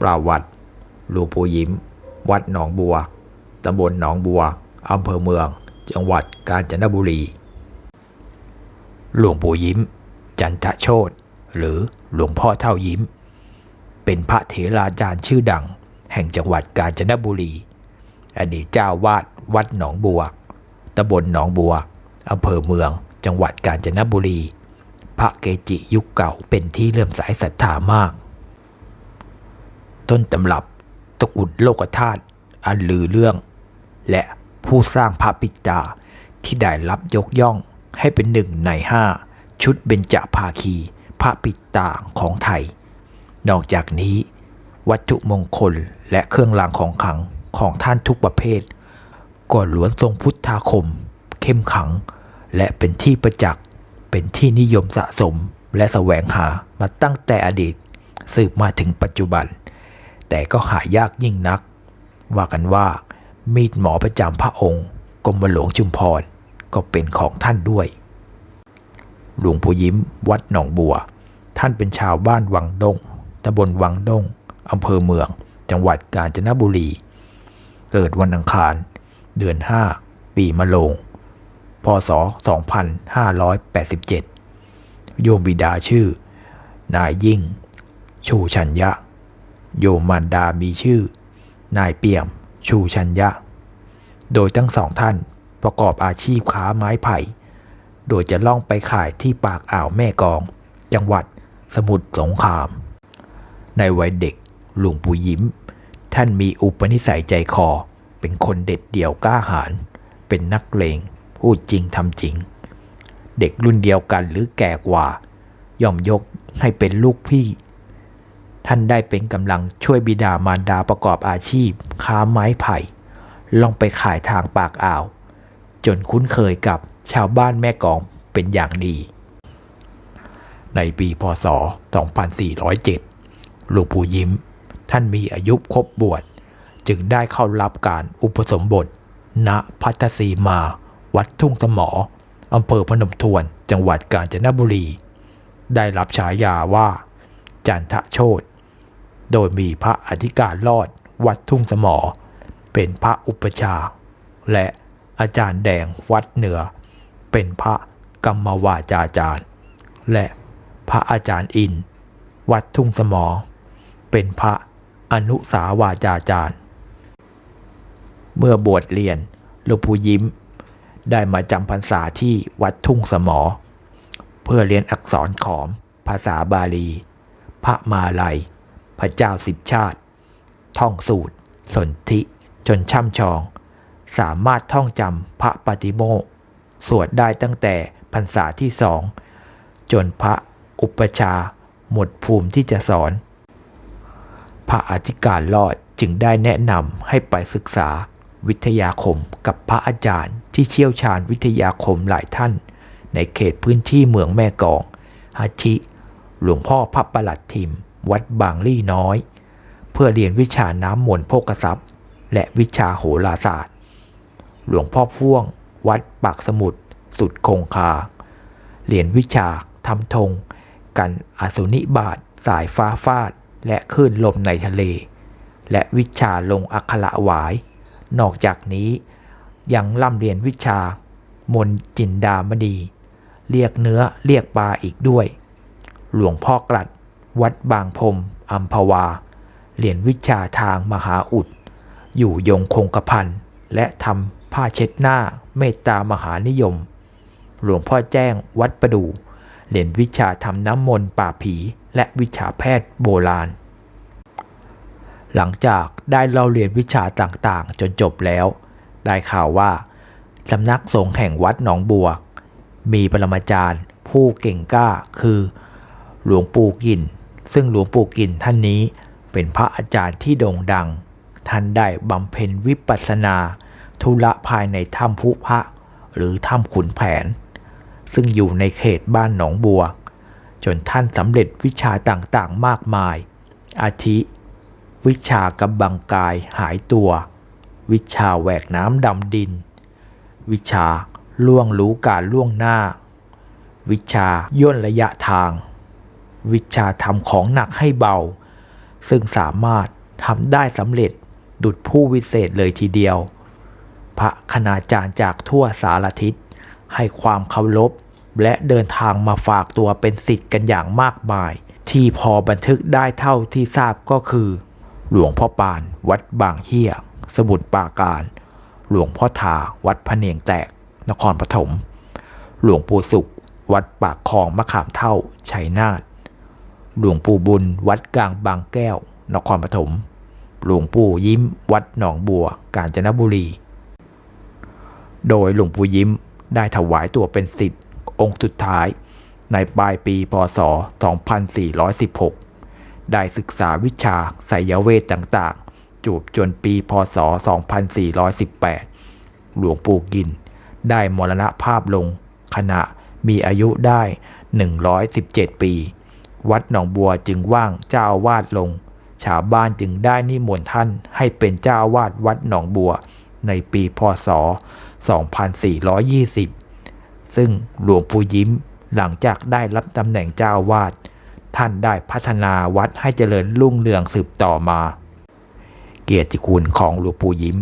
ประวัติหลวงปู่ยิ้ม วัดหนองบัว ตำบลหนองบัว อำเภอเมือง จังหวัดกาญจนบุรี หลวงปู่ยิ้ม จันทโชตหรือหลวงพ่อเท่ายิ้ม เป็นพระเถราจารย์ชื่อดัง แห่งจังหวัดกาญจนบุรี อดีตเจ้าวาดวัดหนองบัว ตำบลหนองบัว อำเภอเมือง จังหวัดกาญจนบุรี พระเกจิยุคเก่าเป็นที่เลื่อมใสศรัทธามาก ต้นตำรับตะกุดโลกธาตุอันลือเรื่อง และผู้สร้างพระปิตาที่ได้รับยกย่องให้เป็นหนึ่งในห้าชุดเบญจภาคี พระปิตาของไทย นอกจากนี้ วัตถุมงคลและเครื่องรางของขลังของท่านทุกประเภทก็ล้วนทรงพุทธาคม เข้มขัง และเป็นที่ประจักษ์เป็นที่นิยมสะสมและแสวงหามาตั้งแต่อดีตสืบมาถึงปัจจุบัน แต่ก็หายากยิ่งนัก ว่ากันว่ามีดหมอประจำพระองค์ กรมหลวงจุมพรก็เป็นของท่านด้วย หลวงปู่ยิ้มวัดหนองบัว ท่านเป็นชาวบ้านวังดงตำบลวังดงอำเภอเมือง จังหวัดกาญจนบุรี เกิดวันอังคาร เดือน 5 ปีมะโรงพศ 2587 โยมบิดาชื่อนายยิ่ง ชูชัญญะ โยมมารดามีชื่อ นายเปี่ยม ชูชัญญะ โดยทั้งสองท่านประกอบอาชีพค้าไม้ไผ่ โดยจะล่องไปขายที่ปากอ่าวแม่กอง จังหวัดสมุทรสงคราม ในวัยเด็กหลวงปู่ยิ้ม ท่านมีอุปนิสัยใจคอ เป็นคนเด็ดเดี่ยวกล้าหาญ เป็นนักเลง พูดจริงทำจริง เด็กรุ่นเดียวกันหรือแก่กว่า ย่อมยกให้เป็นลูกพี่ ท่านได้เป็นกำลังช่วยบิดามารดาประกอบอาชีพ ค้าไม้ไผ่ ลองไปขายทางปากอ่าว จนคุ้นเคยกับชาวบ้านแม่กองเป็นอย่างดี ในปีพศ 2407 หลวงปู่ยิ้ม ท่านมีอายุครบบวช จึงได้เข้ารับการอุปสมบท ณพัทสีมา วัดทุ่งสมออำเภอพนมทวน จังหวัดกาญจนบุรี ได้รับฉายาว่า จันทะโชต โดยมีพระอธิการรอดวัดทุ่งสมอ เป็นพระอุปชา และอาจารย์แดงวัดเหนือ เป็นพระกรรมวาจาจารย์ และพระอาจารย์อิน วัดทุ่งสมอ เป็นพระอนุสาวาจาจารย์ เมื่อบวชเรียนหลวงปู่ยิ้ม ได้มาจำพรรษาที่วัดทุ่งสมอ เพื่อเรียนอักษรขอมภาษาบาลี พระมาลัย พระเจ้าสิบชาติ ท่องสูตร สนธิ จนช่ำชอง สามารถท่องจำพระปฏิโมกสวดได้ตั้งแต่พรรษาที่สองจนพระอุปชาหมดภูมิที่จะสอน พระอธิการรอดจึงได้แนะนำให้ไปศึกษาวิทยาคมกับพระอาจารย์ที่เชี่ยวชาญวิทยาคมหลายท่าน ในเขตพื้นที่เมืองแม่กองอาทิหลวงพ่อพระประหลัดทิม วัดบางลี่น้อย เพื่อเรียนวิชาน้ำมนต์โภกทรัพย์ และวิชาโหราศาสตร์ หลวงพ่อพ่วง วัดปากสมุทรสุดคงคา เรียนวิชาทำธงกันอสุนิบาตสายฟ้าฟาด และคลื่นลมในทะเล และวิชาลงอักขระหวาย นอกจากนี้ยังร่ำเรียนวิชามนจินดามณีเรียกเนื้อเรียกปลาอีกด้วย หลวงพ่อกลัด วัดบางพรมอัมพวาเรียนวิชาทางมหาอุด อยู่ยงคงกระพันและทำผ้าเช็ดหน้าเมตตามหานิยม หลวงพ่อแจ้งวัดประดูเรียนวิชาทำน้ำมนต์ป่าผีและวิชาแพทย์โบราณ หลังจากได้เล่าเรียนวิชาต่างๆ จนจบแล้ว ได้ข่าวว่าสำนักสงฆ์แห่งวัดหนองบัว มีปรมาจารย์ผู้เก่งกล้าคือ หลวงปู่กิน ซึ่งหลวงปู่กินท่านนี้เป็นพระอาจารย์ที่โด่งดัง ท่านได้บำเพ็ญวิปัสสนา ธุระภายในถ้ำพุพระหรือถ้ำขุนแผน ซึ่งอยู่ในเขตบ้านหนองบัว จนท่านสำเร็จวิชาต่างๆมากมาย อาทิ วิชากำบังกายหายตัว วิชาแหวกน้ำดำดิน วิชาล่วงรู้การล่วงหน้า วิชาย่นระยะทาง วิชาทำของหนักให้เบา ซึ่งสามารถทำได้สำเร็จดุดผู้วิเศษเลยทีเดียว พระคณาจารย์จากทั่วสารทิศ ให้ความเคารพและเดินทางมาฝากตัวเป็นศิษย์กันอย่างมากมาย ที่พอบันทึกได้เท่าที่ทราบก็คือ หลวงพ่อปานวัดบางเฮียสมุทรปราการ หลวงพ่อทาวัดพะเนียงแตก นครปฐม หลวงปู่สุข วัดปากคลองมะขามเท่าชัยนาท หลวงปู่บุญ วัดกลางบางแก้ว นครปฐม หลวงปู่ยิ้ม วัดหนองบัว กาญจนบุรี โดยหลวงปู่ยิ้มได้ถวายตัวเป็นศิษย์องค์สุดท้าย ในปลายปีพศ 2416 ได้ศึกษาวิชาไสยเวทต่างๆ จูบจนปีพศ 2418 หลวงปู่กิน ได้มรณภาพลงขณะมีอายุได้ 117 ปี วัดหนองบัวจึงว่างเจ้าอาวาสลง ชาวบ้านจึงได้นิมนต์ท่านให้เป็นเจ้าอาวาสวัดหนองบัว ในปีพศ 2420 ซึ่งหลวงปู่ยิ้มหลังจากได้รับตำแหน่งเจ้าอาวาสท่านได้พัฒนาวัดให้เจริญรุ่งเรืองสืบต่อมา เกียรติคุณของหลวงปู่ยิ้ม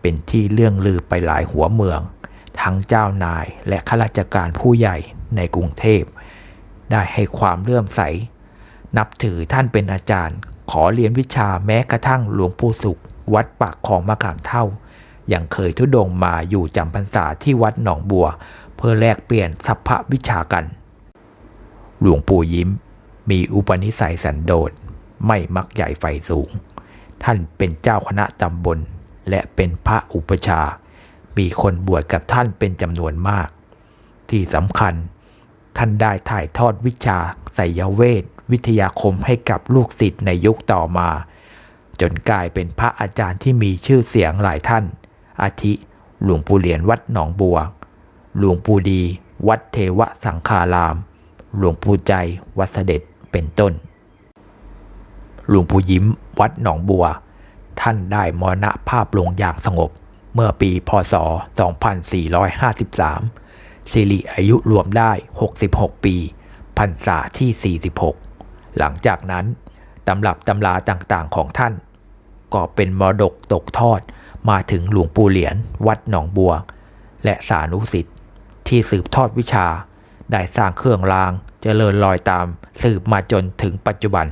เป็นที่เลื่องลือไปหลายหัวเมือง ทั้งเจ้านายและข้าราชการผู้ใหญ่ในกรุงเทพ ได้ให้ความเลื่อมใส นับถือท่านเป็นอาจารย์ ขอเรียนวิชาแม้กระทั่งหลวงปู่สุข วัดปากคลองมะขามเท่า ยังเคยทุดงมาอยู่จำพรรษาที่วัดหนองบัว เพื่อแลกเปลี่ยนสัพพวิชากัน หลวงปู่ยิ้ม มีอุปนิสัยสันโดษไม่มักใหญ่ไฟสูง ท่านเป็นเจ้าคณะตำบล และเป็นพระอุปชา มีคนบวชกับท่านเป็นจำนวนมาก ที่สำคัญ ท่านได้ถ่ายทอดวิชาไสยเวทวิทยาคมให้กับลูกศิษย์ในยุคต่อมา จนกลายเป็นพระอาจารย์ที่มีชื่อเสียงหลายท่าน อาทิ หลวงปู่เหรียญวัดหนองบัว หลวงปู่ดี วัดเทวสังฆาราม หลวงปู่ใจ วัดเสด็จ เป็นต้น หลวงปู่ยิ้ม วัดหนองบัว ท่านได้มรณภาพลงอย่างสงบ เมื่อปี พศ 2453 สิริอายุรวมได้ 66 ปีพรรษาที่ 46 หลังจากนั้นตำรับตำราต่างๆของท่าน ก็เป็นมรดกตกทอดมาถึงหลวงปู่เหรียญวัดหนองบัว และสานุสิทธิ์ที่สืบทอดวิชา ได้สร้างเครื่องรางเจริญรอยตามสืบมาจนถึงปัจจุบัน